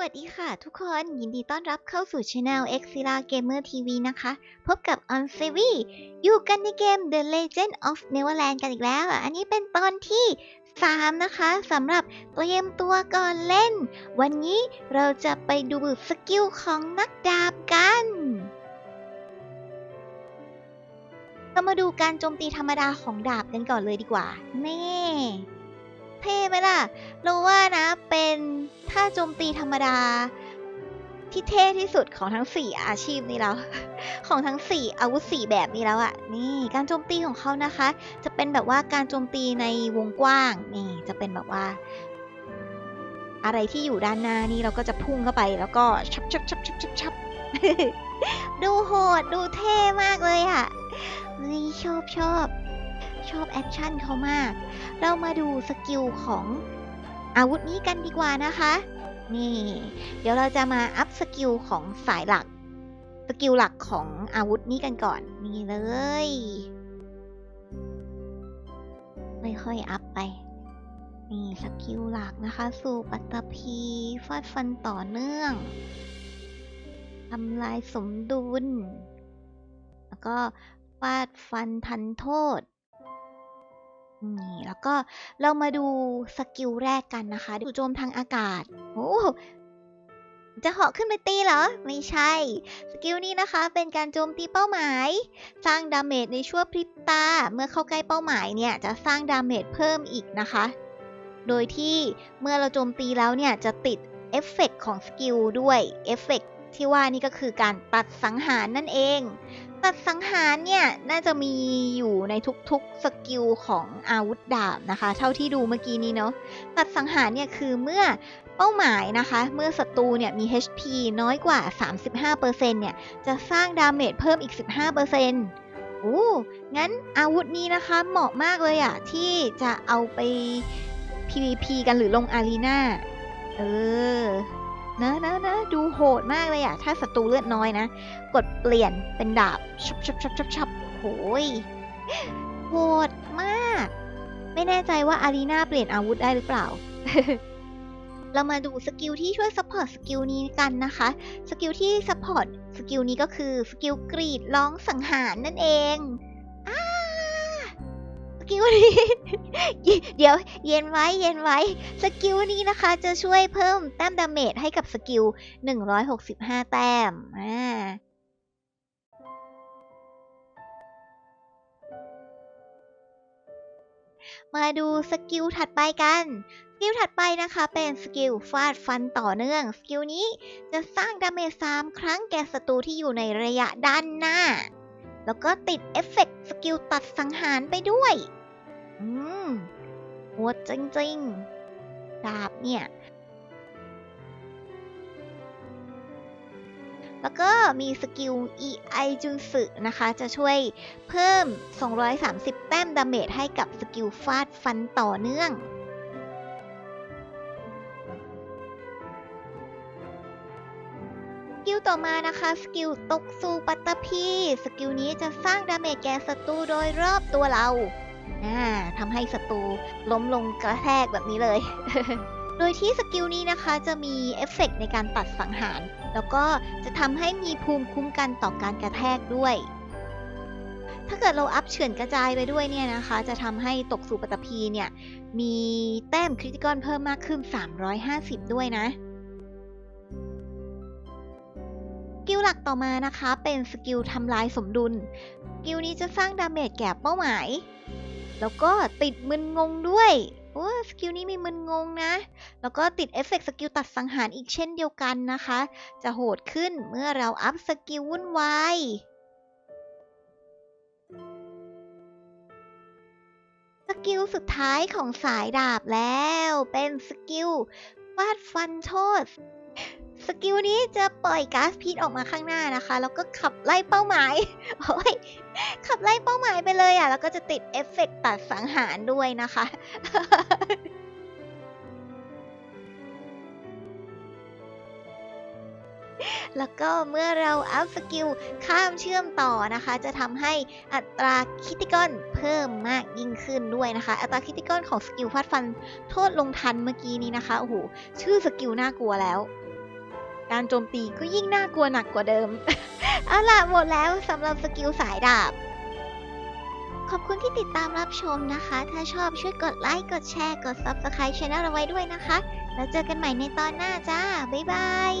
วัสดีค่ะทุกคนยินดีต้อนรับเข้าสู่ช anel x i l a Gamer TV นะคะ พบกับ On s e v y อยู่กันในเกม The Legend of Neverland กันอีกแล้ว อันนี้เป็นตอนที่ 3 นะคะสำหรับเตรียมตัวก่อนเล่น วันนี้เราจะไปดูสกิลของนักดาบกันเรามาดูการโจมตีธรรมดาของดาบกันก่อนเลยดีกว่า นี่ เท่ไหมล่ะเราว่านะเป็น ท่าโจมตีธรรมดา ที่เท่ที่สุดของทั้ง 4 อาชีพนี้แล้ว ของทั้ง 4 อาวุธ 4 แบบนี้แล้วอะนี่การโจมตีของเขานะคะ จะเป็นแบบว่าการโจมตีในวงกว้าง นี่จะเป็นแบบว่า อะไรที่อยู่ด้านหน้านี่เราก็จะพุ่งเข้าไปแล้วก็ชับชับชับชับชับชับดูโหดดูเท่มากเลยอะเฮ้ยชอบชอบชอบแอคชั่นเขามาก เรามาดูสกิลของ อาวุธนี้กันดีกว่านะคะ นี่ เดี๋ยวเราจะมาอัพสกิลของสายหลัก สกิลหลักของอาวุธนี้กันก่อน นี่เลย ไม่ค่อยอัพไป นี่สกิลหลักนะคะ สู่ปัตตภีฟาดฟันต่อเนื่องทำลายสมดุล แล้วก็ฟาดฟันทันโทษ นี่แล้วก็เรามาดูสกิลแรกกันนะคะจู่โจมทางอากาศโอ้จะเหาะขึ้นไปตีเหรอ ไม่ใช่ สกิลนี้นะคะเป็นการโจมตีเป้าหมาย สร้างดาเมจในชั่วพริบตา เมื่อเข้าใกล้เป้าหมายเนี่ยจะสร้างดาเมจเพิ่มอีกนะคะ โดยที่เมื่อเราโจมตีแล้วเนี่ยจะติดเอฟเฟกต์ของสกิลด้วย เอฟเฟกต์ ที่ว่านี่ก็คือการตัดสังหารนั่นเอง ตัดสังหารเนี่ยน่าจะมีอยู่ในทุกๆสกิลของอาวุธดาบนะคะ เท่าที่ดูเมื่อกี้นี้เนาะตัดสังหารเนี่ยคือเมื่อเป้าหมายนะคะ เมื่อศัตรูเนี่ยมี HP น้อยกว่า 35%เนี่ยจะสร้างดาเมจเพิ่มอีก 15%โอ้งั้นอาวุธนี้นะคะเหมาะมากเลยอะที่จะเอาไป PVP กันหรือลงอารีนาเออ นะนะนะดูโหดมากเลยอะถ้าศัตรูเลือดน้อยนะ กดเปลี่ยนเป็นดาบชับชับชับชับชับโหยโหดมาก ไม่แน่ใจว่าอารีนาเปลี่ยนอาวุธได้หรือเปล่า เรามาดูสกิลที่ช่วยซัพพอร์ตสกิลนี้กันนะคะ สกิลที่ซัพพอร์ตสกิลนี้ก็คือสกิลกรีดร้องสังหารนั่นเอง นี้เดี๋ยวเย็นไว้เย็นไว้ สกิลนี้นะคะจะช่วยเพิ่มแต้มดาเมจให้กับสกิล 165 แต้มอ่ามาดูสกิลถัดไปกัน สกิลถัดไปนะคะเป็นสกิลฟาดฟันต่อเนื่อง สกิลนี้จะสร้างดาเมจ3ครั้งแก่ศัตรูที่อยู่ในระยะด้านหน้า แล้วก็ติดเอฟเฟกต์สกิลตัดสังหารไปด้วย อืมโหดจริงๆ ดาบเนี่ย แล้วก็มีสกิล EI จุนสึนะคะ จะช่วยเพิ่ม 230 แต้มดาเมจให้กับสกิลฟาดฟันต่อเนื่องสกิลต่อมานะคะ สกิลตกสู่ปัตตภีสกิลนี้จะสร้างดาเมจแก่ศัตรูโดยรอบตัวเรา อ่าทำให้ศัตรูล้มลงกระแทกแบบนี้เลย โดยที่สกิลนี้นะคะจะมีเอฟเฟกต์ในการตัดสังหาร แล้วก็จะทำให้มีภูมิคุ้มกันต่อการกระแทกด้วย ถ้าเกิดเราอัพเฉือนกระจายไปด้วยเนี่ยนะคะ จะทำให้ตกสู่ปัตตภีเนี่ย มีแต้มคริติคอลเพิ่มมากขึ้น 350 ด้วยนะสกิลหลักต่อมานะคะเป็นสกิลทำลายสมดุลสกิลนี้จะสร้างดาเมจแก่เป้าหมาย แล้วก็ติดมึนงงด้วยโอ้สกิลนี้มีมึนงงนะ แล้วก็ติดเอฟเฟกต์สกิลตัดสังหารอีกเช่นเดียวกันนะคะ จะโหดขึ้นเมื่อเราอัพสกิลวุ่นวายสกิลสุดท้ายของสายดาบแล้ว เป็นสกิลฟาดฟันโทษ สกิลนี้จะปล่อยก๊าซพิษออกมาข้างหน้านะคะ แล้วก็ขับไล่เป้าหมายโอ้ยขับไล่เป้าหมายไปเลยอะ แล้วก็จะติดเอฟเฟกต์ตัดสังหารด้วยนะคะ แล้วก็เมื่อเราอัพสกิลข้ามเชื่อมต่อนะคะ จะทำให้อัตราคิติกอนเพิ่มมากยิ่งขึ้นด้วยนะคะ อัตราคิติกอนของสกิลฟาดฟันโทษลงทันเมื่อกี้นี้นะคะ โอ้โห ชื่อสกิลน่ากลัวแล้ว การโจมตีก็ยิ่งน่ากลัวหนักกว่าเดิม เอาล่ะหมดแล้วสำหรับสกิลสายดาบ ขอบคุณที่ติดตามรับชมนะคะ ถ้าชอบช่วยกดไลค์ กดแชร์ กด Subscribe Channel เราไว้ด้วยนะคะ แล้วเจอกันใหม่ในตอนหน้าจ้า บ๊ายบาย